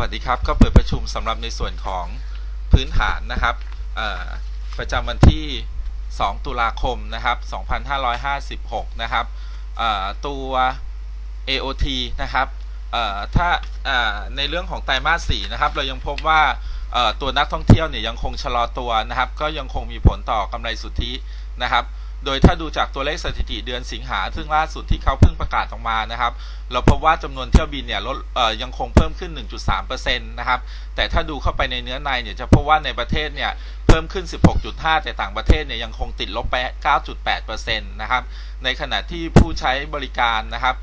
วัสดีครับ ก็เปิดประชุมสำหรับในส่วนของพื้นฐานนะครับประจำวันที่ 2 ตุลาคมนะครับ 2556 นะครับตัว AOT นะครับถ้าในเรื่องของไตรมาส 4 นะครับ เรายังพบว่าตัวนักท่องเที่ยวเนี่ยยังคงชะลอตัวนะครับ ก็ยังคงมีผลต่อกำไรสุทธินะครับ โดยถ้าดูจากตัวเลขสถิติเดือนสิงหาซึ่งล่าสุดที่เขาเพิ่งประกาศออกมานะครับ เราพบว่าจำนวนเที่ยวบินเนี่ยลดยังคงเพิ่มขึ้น 1.3%นะครับ แต่ถ้าดูเข้าไปในเนื้อในเนี่ยจะพบว่าในประเทศเนี่ยเพิ่มขึ้น 16.5 แต่ต่างประเทศเนี่ยยังคงติดลบไป 9.8%นะครับ ในขณะที่ผู้ใช้บริการนะครับ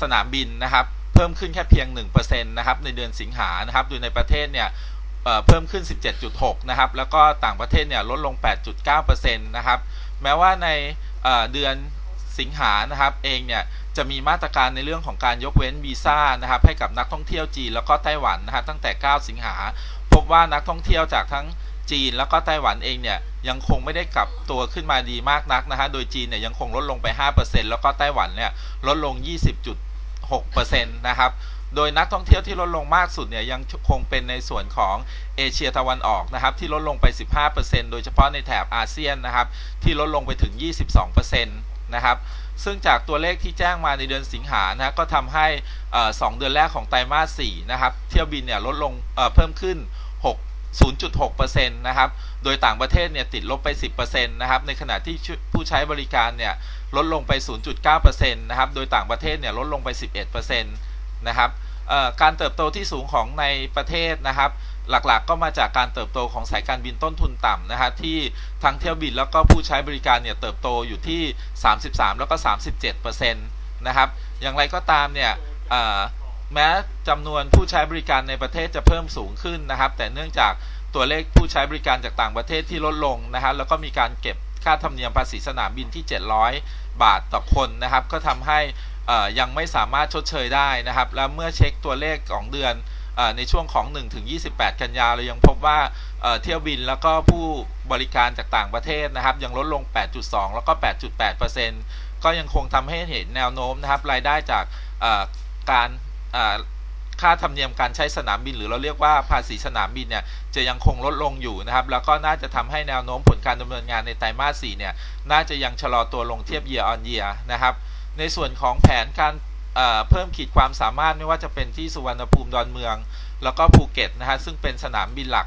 สนามบินนะครับ เพิ่มขึ้นแค่เพียง 1%นะครับในเดือนสิงหานะครับโดยในประเทศเนี่ย เพิ่มขึ้น 17.6 นะครับ แล้วก็ต่างประเทศเนี่ยลดลง 8.9%นะครับ แม้ว่าในเอ่อเดือนสิงหานะครับเองเนี่ยจะมีมาตรการในเรื่องของการยกเว้นวีซ่านะครับให้กับนักท่องเที่ยวจีนแล้วก็ไต้หวันนะครับตั้งแต่ 9 สิงหา พบว่านักท่องเที่ยวจากทั้งจีนแล้วก็ไต้หวันเองเนี่ยยังคงไม่ได้กลับตัวขึ้นมาดีมากนักนะฮะโดยจีนเนี่ยยังคงลดลงไป 5%แล้วก็ไต้หวันเนี่ยลดลง 20.6%นะครับ โดยนักท่องเที่ยวที่ลดลงมากสุดเนี่ยยังคงเป็นในส่วนของเอเชียตะวันออกนะครับที่ลดลงไป 15%โดยเฉพาะในแถบอาเซียนนะครับที่ลดลงไปถึง 22%นะครับซึ่งจากตัวเลขที่แจ้งมาในเดือนสิงหานะก็ทำให้อ่อสองเดือนแรกของไตรมาส4นะครับเที่ยวบินเนี่ยลดลงเเพิ่มขึ้น 6 0.6%นะครับ โดยต่างประเทศเนี่ยติดลบไป 10%นะครับ ในขณะที่ผู้ใช้บริการเนี่ยลดลงไป 0.9%นะครับ โดยต่างประเทศเนี่ยลดลงไป 11%น นะครับการเติบโตที่สูงของในประเทศนะครับ หลักๆก็มาจากการเติบโตของสายการบินต้นทุนต่ำนะฮะที่ทั้งเที่ยวบินแล้วก็ผู้ใช้บริการเนี่ยเติบโตอยู่ที่ 33 แล้วก็ 37%นะครับอย่างไรก็ตามเนี่ยแม้จำนวนผู้ใช้บริการในประเทศจะเพิ่มสูงขึ้นนะครับ แต่เนื่องจากตัวเลขผู้ใช้บริการจากต่างประเทศที่ลดลงนะฮะแล้วก็มีการเก็บค่าธรรมเนียมภาษีสนามบินที่ 700 บาทต่อคนนะครับ ก็ทำให้ ยังไม่สามารถชดเชยได้นะครับ แล้วเมื่อเช็คตัวเลขของเดือนอในช่วงของ 1 ถึง 28 กันยาเรายังพบว่าเที่ยวบินแล้วก็ผู้บริการจากต่างประเทศนะครับ ยังลดลง 8.2 แล้วก็ 8.8%ก็ยังคงทำให้เห็นแนวโน้มนะครับ รายได้จากการค่าธรรมเนียมการใช้สนามบิน หรือเราเรียกว่าภาษีสนามบินเนี่ยจะยังคงลดลงอยู่นะครับ แล้วก็น่าจะทำให้แนวโน้มผลการดำเนินงานในไตรมาส 4 เนี่ย น่าจะยังชะลอตัวลงเทียบ year on year นะครับ ในส่วนของแผนการเพิ่มขีดความสามารถไม่ว่าจะเป็นที่สุวรรณภูมิดอนเมือง แล้วก็ภูเก็ตนะฮะซึ่งเป็นสนามบินหลัก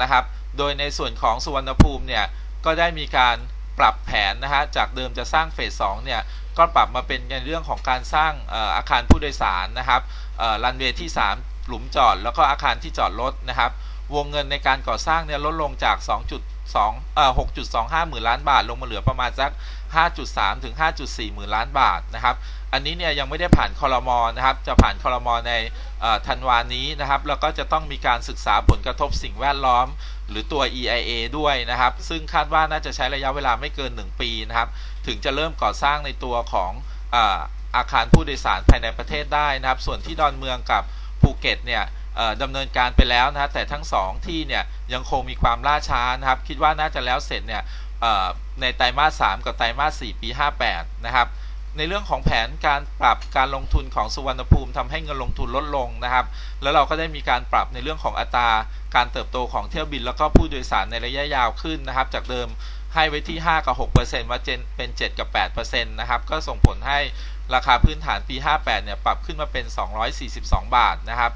นะครับ โดยในส่วนของสุวรรณภูมิเนี่ยก็ได้มีการปรับแผนนะฮะจากเดิมจะสร้างเฟส2เนี่ยก็ปรับมาเป็นในเรื่องของการสร้างออาคารผู้โดยสารนะครับรันเวย์ที่ 3 หลุมจอด แล้วก็อาคารที่จอดรถนะครับ วงเงินในการก่อสร้างเนี่ยลดลงจาก 2.2เอ่อ6.25 หมื่นล้านบาทลงมาเหลือประมาณสัก 5.3 ถึง 5.4 หมื่นล้านบาทนะครับ อันนี้เนี่ยยังไม่ได้ผ่านคอรมอนะครับ จะผ่านคอรมอในธันวานี้นะครับ แล้วก็จะต้องมีการศึกษาผลกระทบสิ่งแวดล้อม หรือตัว EIA ด้วยนะครับ ซึ่งคาดว่าน่าจะใช้ระยะเวลาไม่เกิน 1 ปีนะครับ ถึงจะเริ่มก่อสร้างในตัวของอาอาคารผู้โดยสารภายในประเทศได้นะครับ ส่วนที่ดอนเมืองกับภูเก็ตเนี่ยดำเนินการไปแล้วนะแต่ทั้งสองที่เนี่ยยังคงมีความล่าช้านะครับ คิดว่าน่าจะแล้วเสร็จเนี่ย ในไตรมาส 3 กับไตรมาส 4 ปี 58 นะครับ ในเรื่องของแผนการปรับการลงทุนของสุวรรณภูมิทำให้เงินลงทุนลดลงนะครับ แล้วเราก็ได้มีการปรับในเรื่องของอัตราการเติบโตของเที่ยวบิน แล้วก็ผู้โดยสารในระยะยาวขึ้นนะครับ จากเดิมให้ไว้ที่ 5 กับ 6%ว่าเจนเป็น 7 กับ 8%นะครับ ก็ส่งผลให้ราคาพื้นฐานปี 58 เนี่ย ปรับขึ้นมาเป็น 242 บาทนะครับ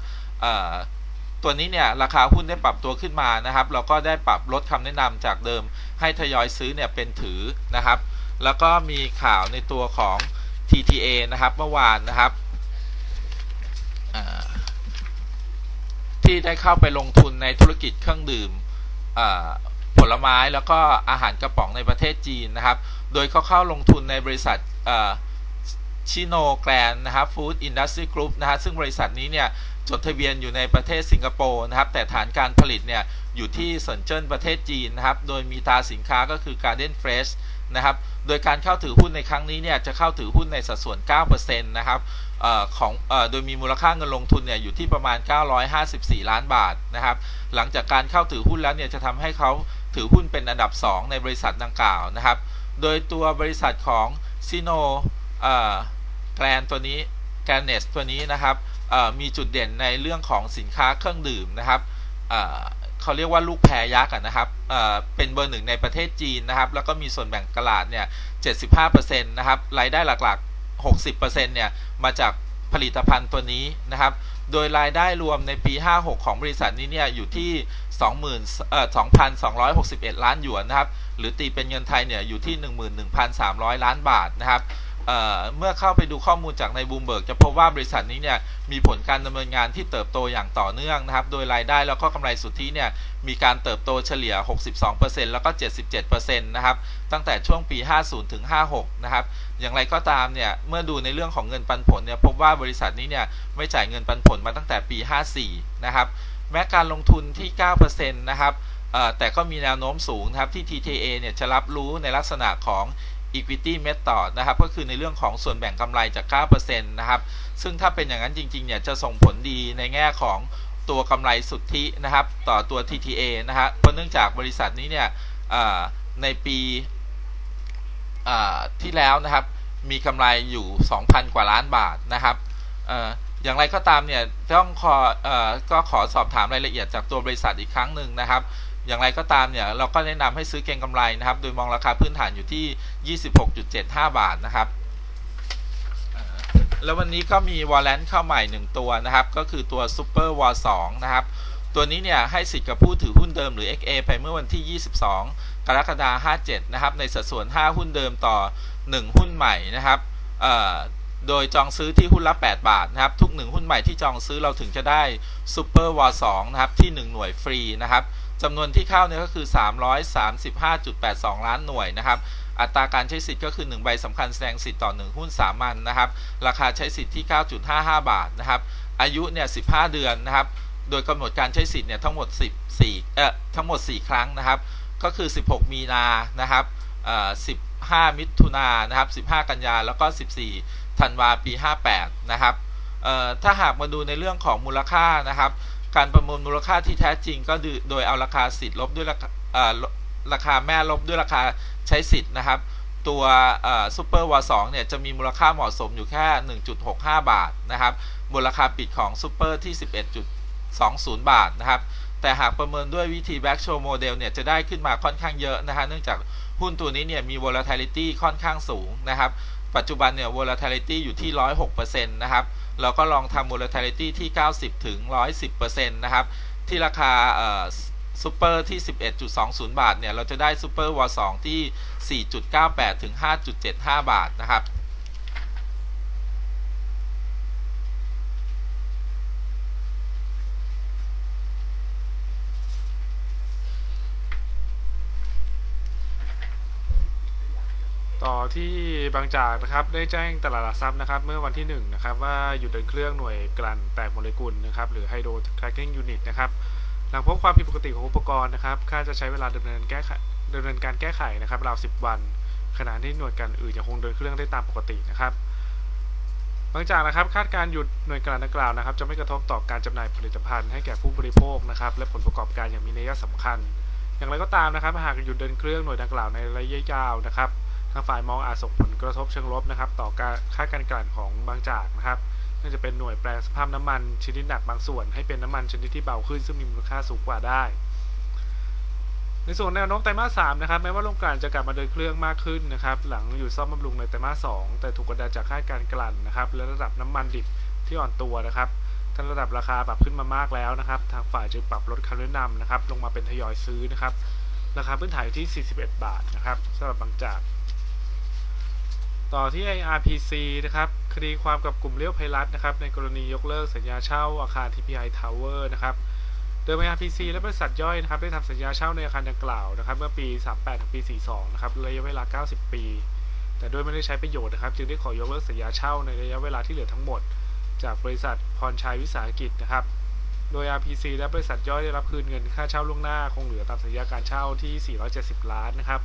ตัวนี้เนี่ยราคาหุ้นได้ปรับตัวขึ้นมานะครับ เราก็ได้ปรับลดคำแนะนำจากเดิม ให้ทยอยซื้อเนี่ยเป็นถือนะครับ แล้วก็มีข่าวในตัวของ TTA นะครับเมื่อวานนะครับที่ได้เข้าไปลงทุนในธุรกิจเครื่องดื่มผลไม้แล้วก็อาหารกระป๋องในประเทศจีนนะครับ โดยเขาเข้าลงทุนในบริษัท ชิโนแกรนนะครับฟู้ดอินดัสทรีกรุ๊ปนะฮะซึ่งบริษัทนี้เนี่ยจดทะเบียนอยู่ในประเทศสิงคโปร์นะครับ แต่ฐานการผลิตเนี่ยอยู่ที่เซินเจิ้นประเทศจีนนะครับ โดยมีตราสินค้าก็คือ Garden Fresh นะครับ โดยการเข้าถือหุ้นในครั้งนี้เนี่ยจะเข้าถือหุ้นในสัดส่วน 9%นะครับออของออโดยมีมูลค่าเงินลงทุนเนี่ยอยู่ที่ประมาณ 954 ล้านบาทนะครับ หลังจากการเข้าถือหุ้นแล้วเนี่ยจะทำให้เขาถือหุ้นเป็นอันดับ 2 ในบริษัทดังกล่าวนะครับ โดยตัวบริษัทของซิโน แกรนตัวนี้แกรนเนสตัวนี้นะครับมีจุดเด่นในเรื่องของสินค้าเครื่องดื่มนะครับเเขาเรียกว่าลูกแพรยักษ์นะครับเเป็นเบอร์หนึ่งในประเทศจีนนะครับ แล้วก็มีส่วนแบ่งตลาดเนี่ย 75%นะครับ รายได้หลักๆ 60%เนี่ย มาจากผลิตภัณฑ์ตัวนี้นะครับ โดยรายได้รวมในปี 56 ของบริษัทนี้เนี่ย อยู่ที่ 20,000เอ่อ2,261 ล้านหยวนนะครับ หรือตีเป็นเงินไทยเนี่ย อยู่ที่ 11,300 ล้านบาทนะครับ เมื่อเข้าไปดูข้อมูลจากในบูมเบิร์กจะพบว่าบริษัทนี้เนี่ยมีผลการดำเนินงานที่เติบโตอย่างต่อเนื่องนะครับ โดยรายได้แล้วก็กำไรสุทธิเนี่ยมีการเติบโตเฉลี่ย 62%แล้วก็ 77%นะครับ ตั้งแต่ช่วงปี 50 ถึง 56 นะครับ อย่างไรก็ตามเนี่ย เมื่อดูในเรื่องของเงินปันผลเนี่ยพบว่าบริษัทนี้เนี่ยไม่จ่ายเงินปันผลมาตั้งแต่ปี 54 นะครับ แม้การลงทุนที่ 9%นะครับแต่ก็มีแนวโน้มสูงนะครับที่ TTA เนี่ยจะรับรู้ในลักษณะของ equity method นะครับ ก็คือในเรื่องของส่วนแบ่งกำไรจาก9%นะครับ ซึ่งถ้าเป็นอย่างนั้นจริง ๆ เนี่ย จะส่งผลดีในแง่ของตัวกำไรสุทธินะครับ ต่อตัว TTA นะฮะเพราะเนื่องจากบริษัทนี้เนี่ยในปีที่แล้วนะครับ มีกำไรอยู่ 2,000 กว่าล้านบาทนะครับอย่างไรก็ตามเนี่ยต้องขออก็ขอสอบถามรายละเอียดจากตัวบริษัทอีกครั้งหนึ่งนะครับ อย่างไรก็ตามเนี่ยเราก็แนะนำให้ซื้อเก็งกำไรนะครับ โดยมองราคาพื้นฐานอยู่ที่ 26.75 บาทนะครับ แล้ววันนี้ก็มีวอลเลนเข้าใหม่ 1 ตัวนะครับ ก็คือตัว Super w a r 2นะครับ ตัวนี้เนี่ยให้สิทธิ์กับผู้ถือหุ้นเดิมหรือ XA ไปเมื่อวันที่ 22 กรกฎาคม57 นะครับ ในสัดส่วน 5 หุ้นเดิมต่อ 1 หุ้นใหม่นะครับโดยจองซื้อที่หุ้นละ 8 บาทนะครับ ทุก 1 หุ้นใหม่ที่จองซื้อเราถึงจะได้ Super w a r 2นะครับที่ 1 หน่วยฟรีนะครับ จำนวนที่เข้าเนี่ยก็คือ 335.82 ล้านหน่วยนะครับ อัตราการใช้สิทธิ์ก็คือ 1 ใบสำคัญแสดงสิทธิ์ต่อ 1 หุ้นสามัญนนะครับ ราคาใช้สิทธิ์ที่ 9.55 บาทนะครับ อายุเนี่ย 15 เดือนนะครับ โดยกำหนดการใช้สิทธิ์เนี่ยทั้งหมด 14 เอ่อ ทั้งหมด 4 ครั้งนะครับ ก็คือ 16 มีนานะครับ เอ่อ 15 มิถุนานนะครับ 15 กันยาแล้วก็ 14 ธันวาปี 58 นะครับ เอ่อ ถ้าหากมาดูในเรื่องของมูลค่านะครับ การประเมินมูลค่าที่แท้จริง ก็โดยเอาราคาสิทธิ์ลบด้วยราคาราคาแม่ลบด้วยราคาใช้สิทธิ์นะครับ ตัวซูเปอร์วอสองเนี่ยจะมีมูลค่าเหมาะสมอยู่แค่ 1.65 บาทนะครับบนราคาปิดของซูเปอร์ที่ 11.20 บาทนะครับ แต่หากประเมินด้วยวิธี Back Show Model เนี่ยจะได้ขึ้นมาค่อนข้างเยอะนะฮะเนื่องจากหุ้นตัวนี้เนี่ยมี volatility ค่อนข้างสูงนะครับ ปัจจุบันเนี่ย volatility อยู่ที่ 106%นะครับ เราก็ลองทำ volatility ที่ 90 ถึง 110%นะครับ ที่ราคาเอ่อซูเปอร์ที่ 11.20 บาท เนี่ย เราจะได้ซูเปอร์วอ2ที่ 4.98 ถึง 5.75 บาทนะครับ ต่อที่บางจากนะครับได้แจ้งตลาดหลักทรัพย์นะครับ เมื่อวันที่1นะครับว่าหยุดเดินเครื่องหน่วยกลั่นแตกโมเลกุลนะครับหรือ Hydro Cracking Unit นะครับหลังพบความผิดปกติของอุปกรณ์นะครับคาดจะใช้เวลาดำเนินแก้ดำเนินการแก้ไขนะครับราว10 วัน ขณะที่หน่วยกลั่นอื่นยังคงเดินเครื่องได้ตามปกตินะครับบางจากนะครับคาดการหยุดหน่วยกลั่นดังกล่าวนะครับ จะไม่กระทบต่อการจำหน่ายผลิตภัณฑ์ให้แก่ผู้บริโภคนะครับและผลประกอบการอย่างมีนัยสำคัญ อย่างไรก็ตามนะครับหากหยุดเดินเครื่องหน่วยดังกล่าวในระยะยาวนะครับางฝ่ายมองอาจส่งผลกระทบเชิงลบนะครับ ต่อการค่าการกลั่นของบางจากนะครับน่าจะเป็นหน่วยแปลสภาพน้ำมันชนิดหนักบางส่วน ให้เป็นน้ำมันชนิดที่เบาขึ้นซึ่งมีมูลค่าสูงกว่าได้ ในส่วนแนวโน้มไตรมาสสามนะครับแม้ว่าโรงกลั่นจะกลับมาเดินเครื่องมากขึ้นนะครับ หลังอยู่ซ่อมบำรุงในไตรมาสสองแต่ถูกกดดันจากค่าการกลั่นนะครับ และระดับน้ำมันดิบที่อ่อนตัวนะครับทั้งระดับราคาปรับขึ้นมามากแล้วนะครับ ทางฝ่ายจึงปรับลดคำแนะนำนะครับ ลงมาเป็นทยอยซื้อนะครับ ราคาพื้นฐานอยู่ที่ 41 บาทนะครับสำหรับบางจาก ต่อที่ IRPC นะครับ คดีความกับกลุ่มเลี้ยวไพลัสนะครับ ในกรณียกเลิกสัญญาเช่าอาคาร TPI Tower นะครับโดย IRPC และบริษัทย่อยนะครับ ได้ทำสัญญาเช่าในอาคารดังกล่าวนะครับ เมื่อปี 38ถึงปี 42 นะครับระยะเวลา 90 ปี แต่โดยไม่ได้ใช้ประโยชน์นะครับ จึงได้ขอยกเลิกสัญญาเช่าในระยะเวลาที่เหลือทั้งหมด จากบริษัทพรชัยวิสาหกิจนะครับ โดย RPC และบริษัทย่อยได้รับคืนเงินค่าเช่าล่วงหน้าคงเหลือตามสัญญาการเช่าที่ 470 ล้านนะครับ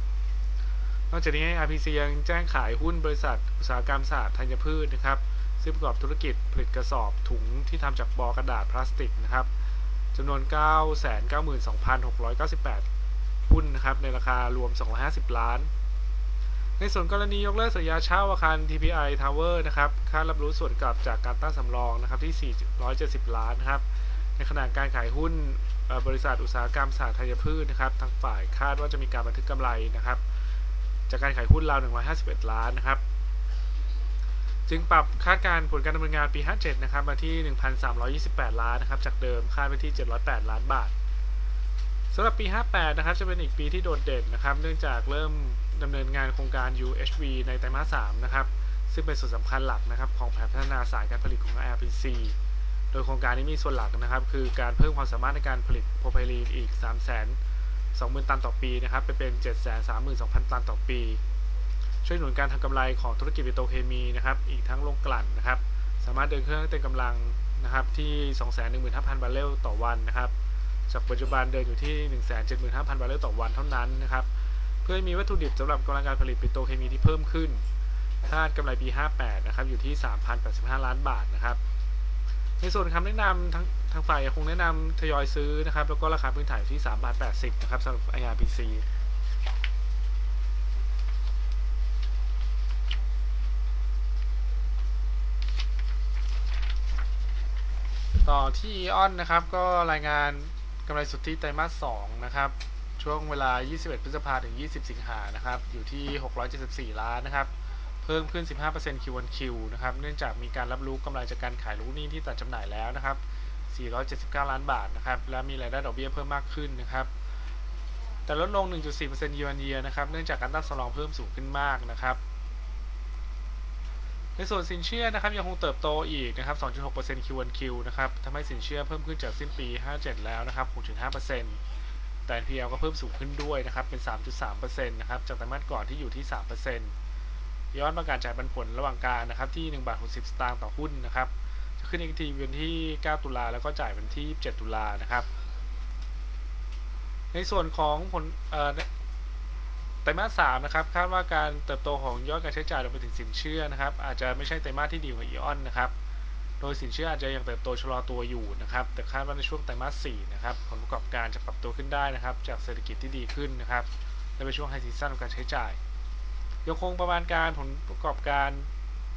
นอกจากนี้ RPC ยังแจ้งขายหุ้นบริษัท อุตสาหกรรมศาสตร์ธัญพืชนะครับ ซึ่งประกอบธุรกิจผลิตกระสอบถุงที่ทำจากบอกระดาษพลาสติกนะครับจำนวน 992,698 หุ้นนะครับ ในราคารวม 250 ล้าน ในส่วนกรณียกเลิกสัญญาเช่าอาคาร TPI Tower นะครับ ค่ารับรู้ส่วนกลับจากการตั้งสำรองนะครับที่ 470 ล้านนะครับ ในขณะการขายหุ้นบริษัทอุตสาหกรรมสาธัญพืชนะครับ ทางฝ่ายคาดว่าจะมีการบันทึกกำไรนะครับ จากการขายหุ้นราว 151 ล้านนะครับ จึงปรับคาดการณ์ผลการดำเนินงานปี 57 นะครับ มาที่ 1,328 ล้านนะครับ จากเดิมคาดไว้ที่ 708 ล้านบาทสำหรับปี 58 นะครับ จะเป็นอีกปีที่โดดเด่นนะครับ เนื่องจากเริ่มดำเนินงานโครงการ UHV ในไตรมาส 3 นะครับ ซึ่งเป็นส่วนสำคัญหลักนะครับของแผนพัฒนาสายการผลิตของ LPC โดยโครงการนี้มีส่วนหลักนะครับ คือการเพิ่มความสามารถในการผลิตโพรไพลีนอีก3 2 0 0 0 0 ตันต่อปีนะครับไปเป็น 732,000 ตันต่อปี ช่วยหนุนการทำกำไรของธุรกิจปิโตรเคมีนะครับอีกทั้งโรงกลั่นนะครับสามารถเดินเครื่องเต็มกำลังนะครับที่ 215,000 บาร์เรลต่อวันนะครับจากปัจจุบันเดินอยู่ที่ 175,000 บาร์เรลต่อวันเท่านั้นนะครับเพื่อให้มีวัตถุดิบสำหรับกำลังการผลิตปิโตรเคมีที่เพิ่มขึ้นคาดกำไรปี 58 นะครับอยู่ที่ 3,085 ล้านบาทนะครับ ในส่วนคำแนะนำทางทางฝ่ายยังคงแนะนำทยอยซื้อนะครับ แล้วก็ราคาพื้นฐานที่3บาท80 นะครับสำหรับ IRPC ต่อที่ออนนะครับก็รายงานกำไรสุทธิไตรมาส2นะครับ ช่วงเวลา 21 พฤษภาถึง 20 สิงหานะครับ อยู่ที่ 674 ล้านนะครับ พิ่มขึ้น 15% Q1Q นะครับ เนื่องจากมีการรับรู้กำไรจากการขายลูกหนี้ที่ตัดจำหน่ายแล้วนะครับ 479 ล้านบาทนะครับ และมีรายได้ดอกเบี้ยเพิ่มมากขึ้นนะครับ แต่ลดลง 1.4% year on year นะครับ เนื่องจากการตั้งสำรองเพิ่มสูงขึ้นมากนะครับ ในส่วนสินเชื่อนะครับยังคงเติบโตอีกนะครับ 2.6% Q1Q นะครับทำให้สินเชื่อเพิ่มขึ้นจากสิ้นปี 57 แล้วนะครับ 6.5%แต่ NPL ก็เพิ่มสูงขึ้นด้วยนะครับ เป็น 3.3%นะครับ จากไตรมาสก่อนที่อยู่ที่ 3% ย้อนประกาศจ่ายปันผลระหว่างการนะครับที่1บาท60 สตางค์ต่อหุ้นนะครับ จะขึ้นอีกทีวันที่ 9 ตุลาแล้วก็จ่ายวันที่7ตุลานะครับ ในส่วนของผลเอ่อไตรมาสสามนะครับคาดว่าการเติบโตของยอดการใช้จ่ายรวมไปถึงสินเชื่อนะครับ อาจจะไม่ใช่ไตรมาสที่ดีกว่าอีออนนะครับโดยสินเชื่ออาจจะยังเติบโตชะลอตัวอยู่นะครับ แต่คาดว่าในช่วงไตรมาสสี่นะครับผลประกอบการจะปรับตัวขึ้นได้นะครับ จากเศรษฐกิจที่ดีขึ้นนะครับและเป็นช่วงไฮซีซั่นของการใช้จ่าย ยังคงประมาณการผลประกอบการ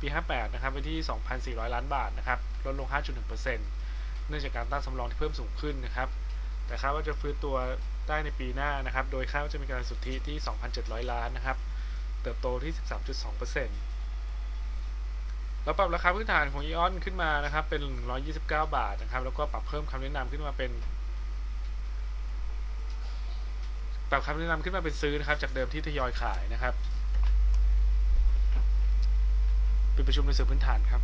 ปี 58 นะครับไปที่ 2,400 ล้านบาทนะครับ ลดลง 5.1%เนื่องจากการตั้งสำรองที่เพิ่มสูงขึ้นนะครับ แต่คาดว่าจะฟื้นตัวได้ในปีหน้านะครับ โดยคาดว่าจะมีการสุทธิที่ 2,700 ล้านนะครับ เติบโตที่ 13.2%แล้วปรับราคาพื้นฐานของอีออนขึ้นมานะครับ เป็น 129 บาทนะครับ แล้วก็ปรับเพิ่มคำแนะนำขึ้นมาเป็น ปรับคำแนะนำขึ้นมาเป็นซื้อนะครับ จากเดิมที่ทยอยขายนะครับ เป็นประชุมในสือพื้นฐานครับ